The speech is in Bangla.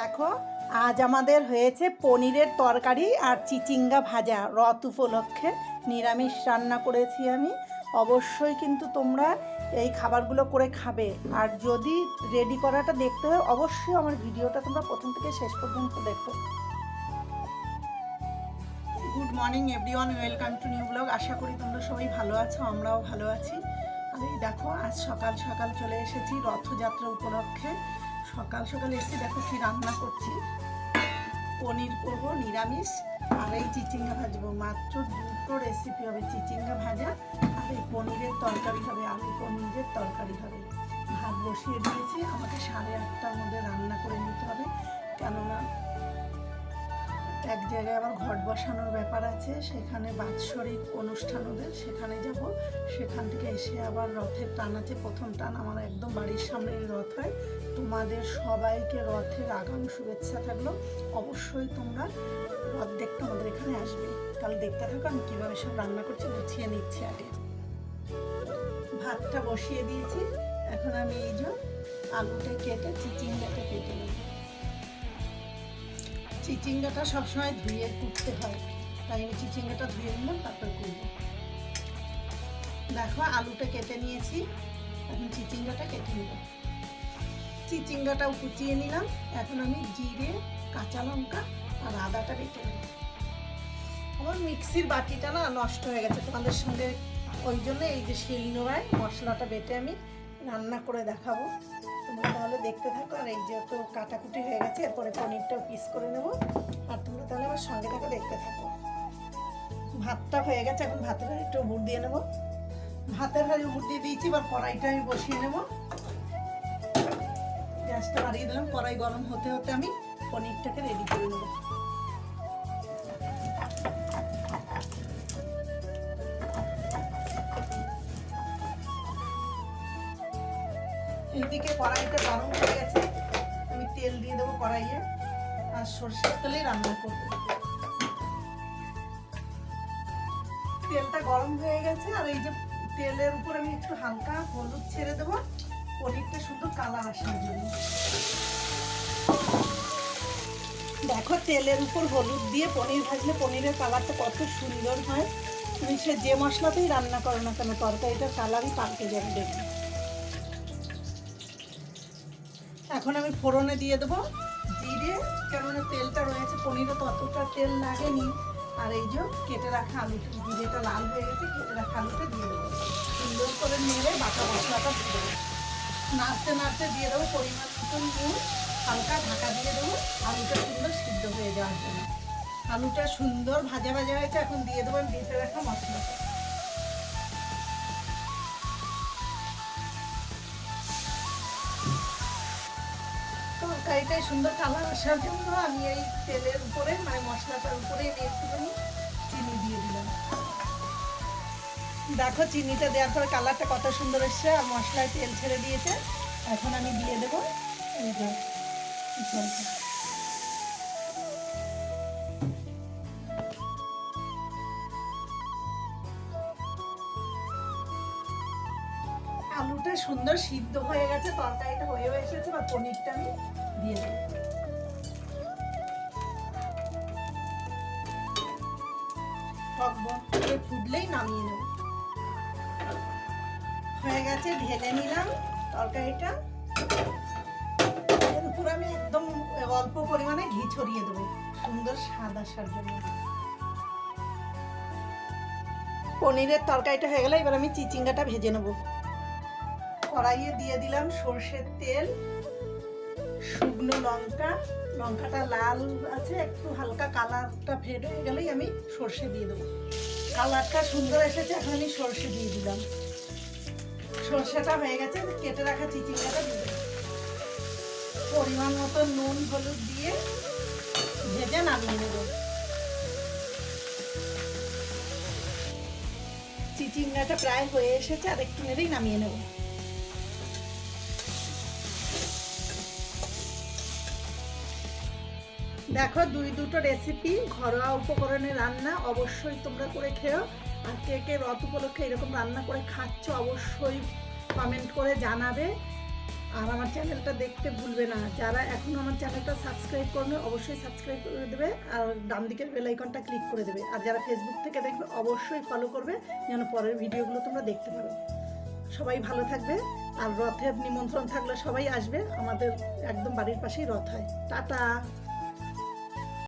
দেখো, আজ আমাদের হয়েছে পনিরের তরকারি আর চিচিঙ্গা ভাজা। রথ উপলক্ষে নিরামিষ রান্না করেছি আমি। অবশ্যই কিন্তু তোমরা এই খাবারগুলো করে খাবে। আর যদি রেডি করাটা দেখতে হয়, অবশ্যই আমার ভিডিওটা তোমরা প্রথম থেকে শেষ পর্যন্ত দেখো। Good morning everyone welcome to new blog আশা করি তোমরা সবাই ভালো আছো, আমরাও ভালো আছি। আর এই দেখো, আজ সকাল সকাল চলে এসেছি রথযাত্রা উপলক্ষে। সকাল সকাল এসে দেখো কি রান্না করছি। পনির করব, নিরামিষ, আর এই চিচিঙ্গা ভাজবো। মাত্র দুটো রেসিপি হবে চিচিঙ্গা ভাজা, আর এই পনিরের তরকারি হবে, আলু পনিরের তরকারি হবে। ভাত বসিয়ে দিয়েছি, আমাকে সাড়ে আটটার মধ্যে রান্না করে নিতে হবে। কেননা এক জায়গায় আবার ঘট বসানোর ব্যাপার আছে, সেখানে বাৎসরিক অনুষ্ঠান ওদের, সেখানে যাব। সেখান থেকে এসে আবার রথের টান আছে, প্রথম টান, আমার একদম বাড়ির সামনে রথ হয়। তোমাদের সবাইকে রথের আগাম শুভেচ্ছা থাকল। অবশ্যই তোমরা রথ দেখতে আমাদের এখানে আসবে। তাহলে দেখতে থাকো, আমি কীভাবে সব রান্না করছি গুছিয়ে নিচ্ছি আগে। ভাতটা বসিয়ে দিয়েছি। এখন আমি এই যে আলুটা কেটে চিচিঙ্গাটা কেটে নেব। চিচিঙ্গাটা সবসময় ধুয়ে কুটতে হয়। তাই আমি চিচিঙ্গাটা ধুয়ে নিলাম, তারপর করব। দেখো, আলুটা কেটে নিয়েছি। এখন চিচিঙ্গাটা কেটে নিব। চিচিঙ্গাটাও কুচিয়ে নিলাম। এখন আমি জিরে, কাঁচা লঙ্কা আর আদাটা বেটে নেব। আমার মিক্সির বাটিটা না নষ্ট হয়ে গেছে তোমাদের সঙ্গে। ওই জন্য এই যে শিল নোড়ায় মশলাটা বেটে আমি রান্না করে দেখাবো। তোমরা তাহলে দেখতে থাকো আর এই যে তো কাটাকুটি হয়ে গেছে, এরপরে পনিরটাও পিস করে নেব। আর তোমরা তাহলে আমার সঙ্গে থাকো, দেখতে থাকো। ভাতটা হয়ে গেছে, এখন ভাতের একটু উপর দিয়ে নেব। ভাতের হাড়ি উপর দিয়ে দিয়েছি, এবার কড়াইটা আমি বসিয়ে নেব। গ্যাসটা বাড়িয়ে দিলাম, কড়াই গরম হতে হতে আমি পনিরটাকে রেডি করে নেব। এইদিকে কড়াইটা গরম হয়ে গেছে, আমি তেল দিয়ে দেবো কড়াইয়ে, আর সর্ষের তেলেই রান্না করব। তেলটা গরম হয়ে গেছে, আর এই যে তেলের উপর আমি একটু হালকা হলুদ ছেড়ে দেবো। পনিরটা সুন্দর কালার আসার জন্য। দেখো, তেলের উপর হলুদ দিয়ে পনির ভাজলে পনিরের কালারটা কত সুন্দর হয়। তুমি সে যে মশলাতেই রান্না করো না কেন, তরকারিটার কালারই পাল্টে যাবে দেখবে। এখন আমি ফোড়নে দিয়ে দেবো। জিরে, কেননা তেলটা রয়েছে, পনিরে তো অতটা তেল লাগেনি। আর এই যে কেটে রাখা আলুটা, জিরেটা লাল হয়ে গেছে, কেটে রাখা আলুটা দিয়ে দেবো। সুন্দর করে নেড়ে বাটা মশলাটা দিয়ে দেবো। নাড়তে নাড়তে দিয়ে দেবো, পরিমাণ মতো নুন, হালকা ঢাকা দিয়ে দেবো। আলুটা সুন্দর সিদ্ধ হয়ে যাওয়ার জন্য। আলুটা সুন্দর ভাজা ভাজা হয়েছে, এখন দিয়ে দেবো, আমি বেটে রাখা মশলাটা তরকারিটাই সুন্দর কালার আসার জন্য আমি এই তেলের উপরে মানে মশলাটার উপরে একটুখানি চিনি দিয়ে দিলাম। দেখো, চিনিটা দেওয়ার পরে কালারটা কত সুন্দর এসছে আর মশলায় তেল ছেড়ে দিয়েছে। এখন আমি দিয়ে দেবো আলুটা সুন্দর সিদ্ধ হয়ে গেছে, তরকারিটা হয়েও এসেছে বা পনিরটা আমি দিয়ে দেবো। ফুটলেই নামিয়ে নেব। হয়ে গেছে, ঢেলে নিলাম তরকারিটা। এর উপর আমি একদম অল্প পরিমাণে ঘি ছড়িয়ে দেবো, সুন্দর স্বাদ আসার জন্য। পনিরের তরকারিটা হয়ে গেলে এবার আমি চিচিঙ্গাটা ভেজে নেব। কড়াইয়ে দিয়ে দিলাম সর্ষের তেল, শুকনো লঙ্কা। লঙ্কাটা লাল আছে, একটু হালকা কালারটা ফেড হয়ে গেলেই আমি সর্ষে দিয়ে দেবো। কালারটা সুন্দর এসেছে, এখন আমি সর্ষে দিয়ে দিলাম। সর্ষেটা হয়ে গেছে, কেটে রাখা চিচিঙ্গাটা দিয়ে পরিমাণ মতো নুন, হলুদ দিয়ে ভেজে নামিয়ে নেব। চিচিঙ্গাটা প্রায় হয়ে এসেছে, আর একটু নেড়েই নামিয়ে নেব। দেখো, দুই দুটো রেসিপি ঘরোয়া উপকরণে রান্না অবশ্যই তোমরা করে খেও। আর কে কে রথ উপলক্ষে এরকম রান্না করে খাচ্ছ, অবশ্যই কমেন্ট করে জানাবে। আর আমার চ্যানেলটা দেখতে ভুলবে না। যারা এখনও আমার চ্যানেলটা সাবস্ক্রাইব করবে অবশ্যই সাবস্ক্রাইব করে দেবে আর ডান দিকের বেল আইকনটা ক্লিক করে দেবে। আর যারা ফেসবুক থেকে দেখবে, অবশ্যই ফলো করবে, যেন পরের ভিডিওগুলো তোমরা দেখতে পারো। সবাই ভালো থাকবে। আর রথের নিমন্ত্রণ থাকলে সবাই আসবে। আমাদের একদম বাড়ির পাশেই রথ হয়। টাটা!